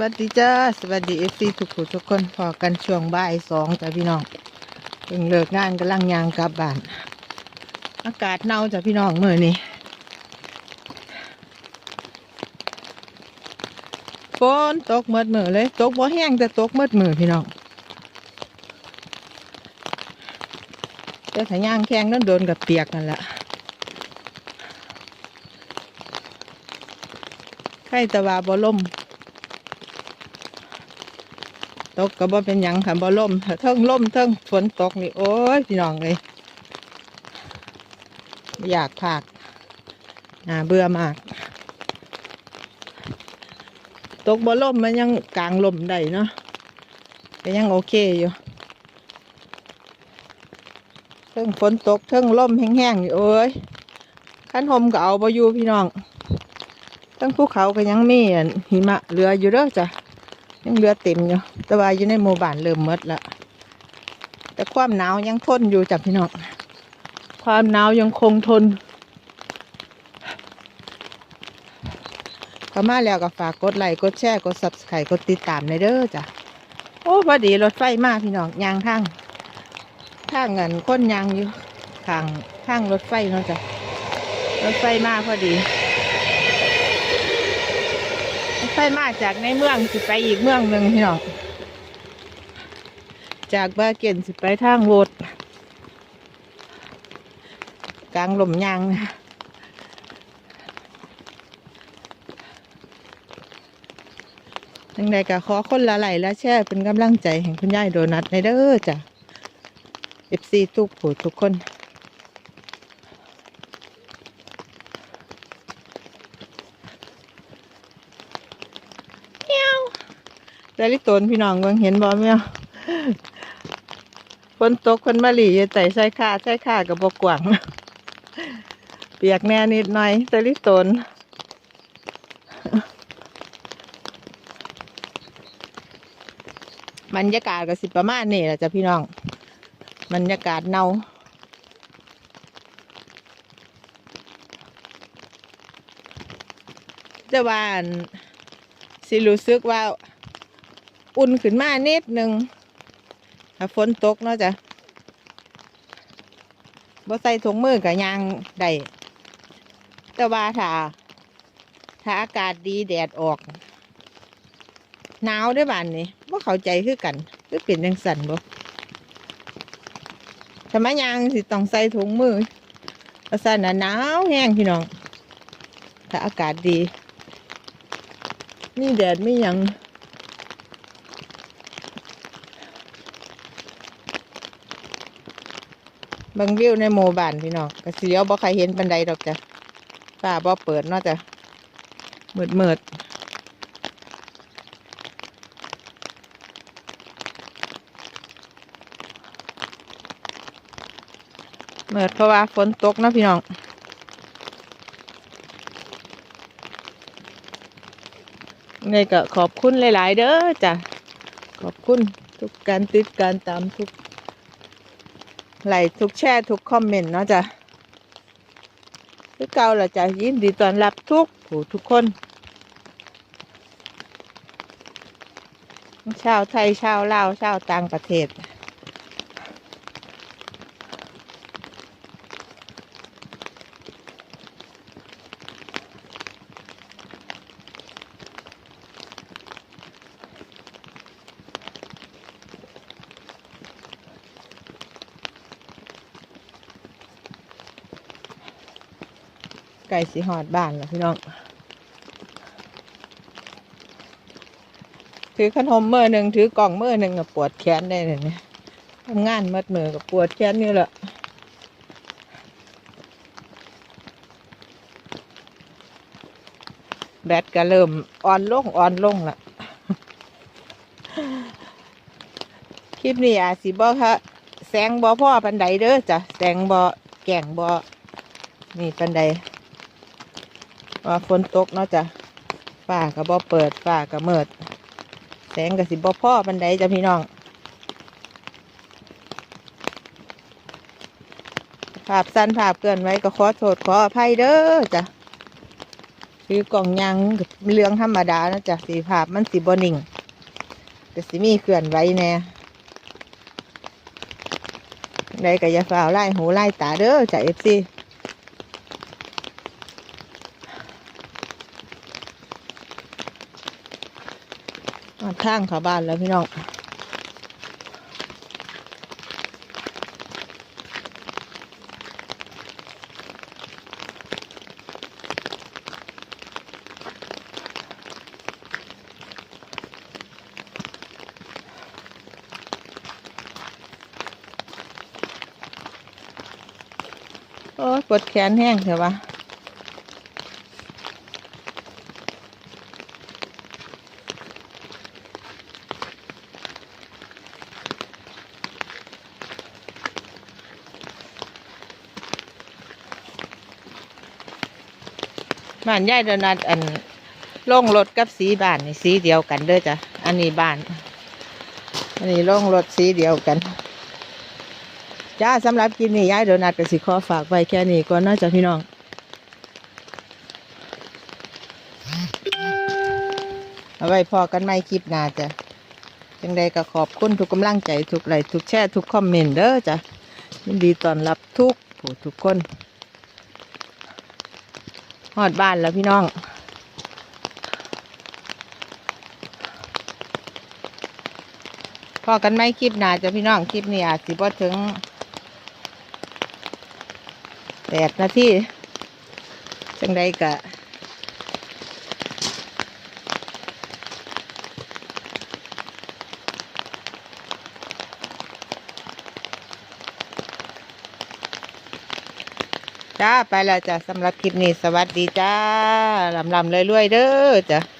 วัสดีจ้าสวัสดีเอฟซีทุกผู้ทุกคนพอกันช่วงบ่ายสองจ้ะพี่น้องเพิ่งเลิกงานกำลังยางกลับบ้าน อากาศหนาวจ้ะพี่น้องเมื่อนี้ฝนตกเมืดมือเลยตกบ่แห้งแต่ตกเมืดมือพี่น้องแต่ถ้าย่างแข้งนั่นโดนกับเปียกนั่นแหละไข่ตะวาบ่ล่ม ตกก็บ่เป็นหยังค่ะบ่ล่มเทิงล่มเทิงฝนตกนี่โอ้ยพี่น้องเลยอยากผากน่าเบื่อมาก ตกบ่ล่มมันยังกลางลมได้เนาะก็ยังโอเคอยู่เทิงฝนตกเทิงล่มแห้งๆอยู่โอ้ยขั้นหมก็เอาบ่อยู่พี่น้องทั้งภูเขาก็ยังมีอันหิมะเหลืออยู่เด้อจ้ะ ยังเหลือเต็มอยู่แต่ว่าอยู่ในหมู่บ้านเริ่มหมดแล้วแต่ความหนาวยังทนอยู่จ้ะพี่น้องความหนาวยังคงทนเข้ามาแล้วก็ฝากกดไลค์กดแชร์กด subscribe กดติดตามในเด้อจ้ะโอ้พอดีรถไฟมาพี่น้องยางทางทางเงินค้นยางอยู่ทางทางรถไฟเนาะจ้ะรถไฟมาพอดี ไฟมาจากในเมืองสิไปอีกเมืองหนึ่งพี่น้องจากบาเกนสิไปทางโวดกลางหลมยางนะยังไงก็ขอคนละไหลและแช่เป็นกำลังใจแห่งคุณยายโดนัทในเด้อจ้ะเอฟซีทุกผู้ทุกคน ดาลิตนพี่น้องเบิ่งเห็นบ่แม่ฝนตกคนมาหลีอยู่ใส่ใส่ขาใส่ขากับบกวางเปียกแน่นิดหน่อยดาลิตนบรรยากาศก็สิประมาณนี้แหละจ้ะพี่น้องบรรยากาศเนาแต่ว่านสิรู้สึกว่า อุ่นขึ้นมานิดหนึ่งถ้าฝนตกเนาะจ้ะบ่ใส่ถุงมือกับยางได้แต่ว่าถ้าถ้าอากาศดีแดดออก หนาวด้วยบ้านนี่ว่าเข้าใจคือกันคือเป็นยังสั่นบ่ทำไมยางสิต้องใส่ถุงมือเพราะสั่นน่ะหนาวแห้งพี่น้อง ถ้าอากาศดี นี่แดดไม่ยัง บิ่งวิวในหมู่บ้านพี่น้องก็เลี้ยวบ่ใครเห็นบันไดดอกจ้ะฟ้าบ่เปิดเนาะจ้ะมืดมืดเมืดเพราะว่าฝนตกนะพี่น้อง ไงก็ขอบคุณหลาย ๆ เด้อจ้ะ ขอบคุณทุกการติดการตามทุก ไลค์ทุกแชร์ทุกคอมเมนต์เนาะจ้ะคือเก่าละจ้ะยินดีต้อนรับทุกผู้ทุกคนชาวไทยชาวลาวชาวต่างประเทศ ไก่สีหอดบ้านแล้วพี่น้อง ถือขนมเมื่อหนึ่งถือกล่องเมื่อหนึ่งกับปวดแขนได้เลยเนี่ยทำงานมัดมือกับปวดแขนนี่แหละแบตก็เริ่มอ่อนลงอ่อนลงละคลิปนี้อาสิบอค่ะแสงบอพ่อปันไดเด้อจ้ะแสงบอแก่งบอนี่ปันได ว่าฝนตกเนาะจ้ะฝ้าก็บ่เปิดฝ้าก็เมิด แสงก็สิบ่พ่อบันไดจ้ะพี่น้องภาพสั้นภาพเกินไว้ก็ขอโทษขออภัยเด้อจ้ะคือกล่องยางเรื่องธรรมดานะจ๊ะสีภาพมันสีบนิ่งแต่สิมีเคลื่อนไหวแน่ใดก็อย่าฝ่าไล่หูไล่ตาเด้อจ้ะเอฟซี ข้างเขาบ้านแล้วพี่น้องโอ้ยปวดแขนแห้งเถอะวะ บ้านยายโดนัทอันล่งรถกับสีบ้านนี่สีเดียวกันเด้อจ้ะอันนี้บ้าน อันนี้ล่งรถสีเดียวกันจ้าสำหรับกินนี่ยายโดนัทกับสิขอฝากไว้แค่นี้ก่อนนาะจ้ะพี่น้องเอาไว้พอกันไม่คลิปหน้าจ้ะจังใดก็ขอบคุณทุกกำลังใจทุกไลค์ทุกแชร์ทุกคอมเมนต์เด้อจ้ะยินดีต้อนรับทุกผู้ทุกคน หอดบ้านแล้วพี่น้อง พอกันไหมคลิปหนาจะพี่น้องคลิปนี้อาจสิบ่ถึงแปดนาทีจังใดกะ จ้า ไปแล้วจ้ะสำหรับคลิปนี้ สวัสดีจ้าลำลำเลยรวยเด้อจ้ะ